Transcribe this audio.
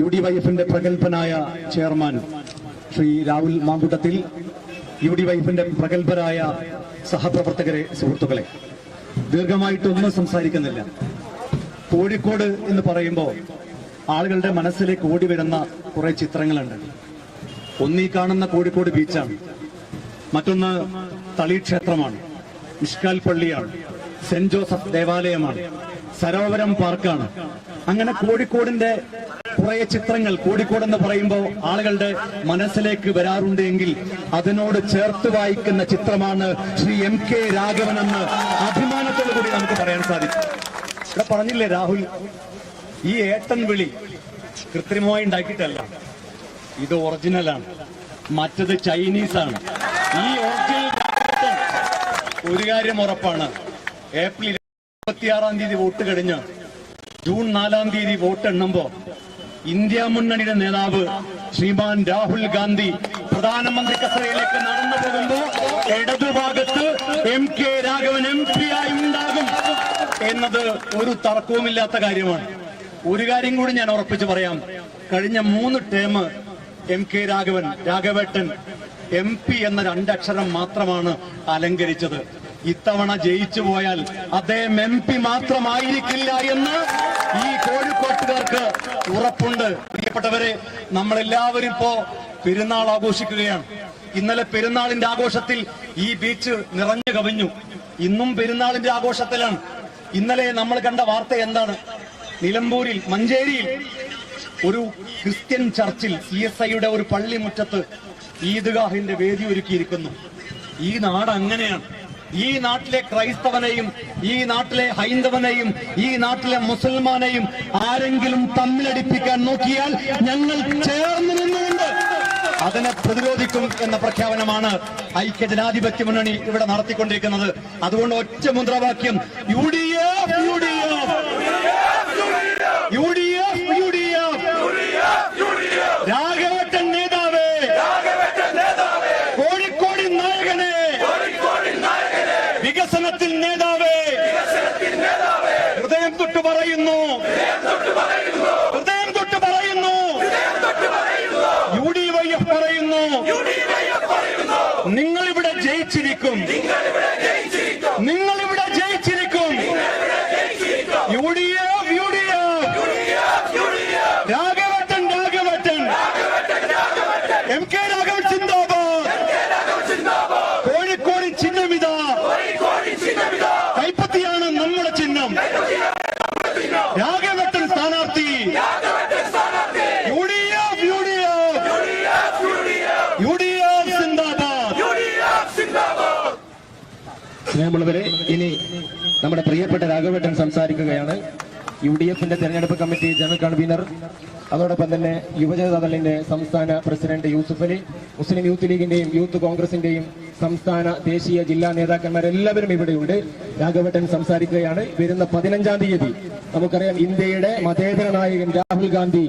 U D Y എഫിന്റെ പ്രഗത്ഭനായ chairman Shri Rahul Mankoottathil U D Y എഫിന്റെ പ്രഗത്ഭരായ സഹപ്രവർത്തകരെ സുഹൃത്തുക്കളെ. ദീർഘമായിട്ടൊന്നും സംസാരിക്കുന്നില്ല. കോഴിക്കോട് എന്ന് പറയുമ്പോൾ ആളുകളുടെ മനസ്സിലേക്ക് ഓടി വരുന്ന കുറെ ചിത്രങ്ങളുണ്ട്. ഒന്നീ കാണുന്ന കോഴിക്കോട് ബീച്ചാണ്. മറ്റൊന്ന് തളി ക്ഷേത്രമാണ് ഇഷ്കാൽ പള്ളിയാണ് സെന്റ് ജോസഫ് ദേവാലയമാണ്. സരോവരം പാർക്കാണ്. അങ്ങനെ കോഴിക്കോടിന്റെ കുറെ ചിത്രങ്ങൾ കോഴിക്കോട് എന്ന് പറയുമ്പോൾ ആളുകളുടെ മനസ്സിലേക്ക് വരാറുണ്ട് എങ്കിൽ അതിനോട് ചേർത്ത് വായിക്കുന്ന ചിത്രമാണ് ശ്രീ എം കെ രാഘവൻ എന്ന് അഭിമാനത്തോടു കൂടി നമുക്ക് പറയാൻ സാധിക്കും. ഇവിടെ പറഞ്ഞില്ലേ രാഹുൽ ഈ ഏട്ടൻ വിളി കൃത്രിമമായി ഉണ്ടാക്കിയിട്ടല്ല. ഇത് ഒറിജിനലാണ് മറ്റത് ചൈനീസ് ആണ്. ഈ ഒറിജിനൽ ഒരു കാര്യം ഉറപ്പാണ്. ഏപ്രിൽ ഇരുപത്തിയാറാം തീയതി വോട്ട് കഴിഞ്ഞ് ജൂൺ നാലാം തീയതി വോട്ട് എണ്ണുമ്പോ ഇന്ത്യ മുന്നണിയുടെ നേതാവ് ശ്രീമാൻ രാഹുൽ ഗാന്ധി പ്രധാനമന്ത്രി കസേരയിലേക്ക് നടന്നു പോകുമ്പോ ഇടതുഭാഗത്ത് M K Raghavan M P ആയി ഉണ്ടാകും എന്നത് ഒരു തർക്കവുമില്ലാത്ത കാര്യമാണ്. ഒരു കാര്യം കൂടി ഞാൻ ഉറപ്പിച്ച് പറയാം. കഴിഞ്ഞ മൂന്ന് ടേം എം കെ രാഘവൻ രാഘവേട്ടൻ എം പി എന്ന രണ്ടക്ഷരം മാത്രമാണ് അലങ്കരിച്ചത്. ഇത്തവണ ജയിച്ചു പോയാൽ അദ്ദേഹം എം പി മാത്രമായിരിക്കില്ല എന്ന് ഈ കോഴിക്കോട്ടുകാർക്ക് ഉറപ്പുണ്ട്. പ്രിയപ്പെട്ടവരെ നമ്മളെല്ലാവരും ഇപ്പോ പെരുന്നാൾ ആഘോഷിക്കുകയാണ്. ഇന്നലെ പെരുന്നാളിന്റെ ആഘോഷത്തിൽ ഈ ബീച്ച് നിറഞ്ഞു കവിഞ്ഞു. ഇന്നും പെരുന്നാളിന്റെ ആഘോഷത്തിലാണ്. ഇന്നലെ നമ്മൾ കണ്ട വാർത്ത എന്താണ്? നിലമ്പൂരിൽ മഞ്ചേരിയിൽ ഒരു ക്രിസ്ത്യൻ ചർച്ചിൽ സി എസ് ഐയുടെ ഒരു പള്ളിമുറ്റത്ത് ഈദ്ഗാഹിന്റെ വേദി ഒരുക്കിയിരിക്കുന്നു. ഈ നാട് അങ്ങനെയാണ്. ഈ നാട്ടിലെ ക്രൈസ്തവനെയും ഈ നാട്ടിലെ ഹൈന്ദവനെയും ഈ നാട്ടിലെ മുസൽമാനെയും ആരെങ്കിലും തമ്മിലടിപ്പിക്കാൻ നോക്കിയാൽ ഞങ്ങൾ ചേർന്ന് നിന്നുകൊണ്ട് അതിനെ പ്രതിരോധിക്കും എന്ന പ്രഖ്യാപനമാണ് ഐക്യ ജനാധിപത്യ മുന്നണി ഇവിടെ നടത്തിക്കൊണ്ടിരിക്കുന്നത്. അതുകൊണ്ട് ഒറ്റ മുദ്രാവാക്യം U D F U D F U D F U D F രാഘവട്ടൻ നേതാവേ കോഴിക്കോടി നായകനെ വികസനത്തിൽ നേതാവേ ഹൃദയം തൊട്ട് പറയുന്നു. ഹൃദയം തൊട്ട് പറയുന്നു. യു ഡി വൈ എഫ് പറയുന്നു. നിങ്ങൾ ഇവിടെ ജയിച്ചിരിക്കും. നിങ്ങൾ ഇവിടെ ജയിച്ചിരിക്കും. U D F U D F രാഘവട്ടൻ രാഘവട്ടൻ എം കെ രാഘവൻ സിന്ദാബാദ് കോഴിക്കോട് ചിഹ്നമിതാ കൈപ്പത്തിയാണ് നമ്മുടെ ചിഹ്നം രാഘവട്ടൻ സ്ഥാനാർത്ഥി U D F U D F U D F സിന്ദാബാദ് സ്നേഹമുള്ളവരെ ഇനി നമ്മുടെ പ്രിയപ്പെട്ട രാഘവേട്ടൻ സംസാരിക്കുകയാണ്. യു ഡി എഫിന്റെ തെരഞ്ഞെടുപ്പ് കമ്മിറ്റി ജനറൽ കൺവീനർ. അതോടൊപ്പം തന്നെ യുവജനതാദളിന്റെ സംസ്ഥാന president Yusuf Ali Muslim youth ലീഗിന്റെയും youth കോൺഗ്രസിന്റെയും സംസ്ഥാന ദേശീയ ജില്ലാ നേതാക്കന്മാരെല്ലാവരും ഇവിടെയുണ്ട്. രാഘവട്ടൻ സംസാരിക്കുകയാണ്. വരുന്ന പതിനഞ്ചാം തീയതി നമുക്കറിയാം ഇന്ത്യയുടെ മതേതര നായകൻ രാഹുൽ ഗാന്ധി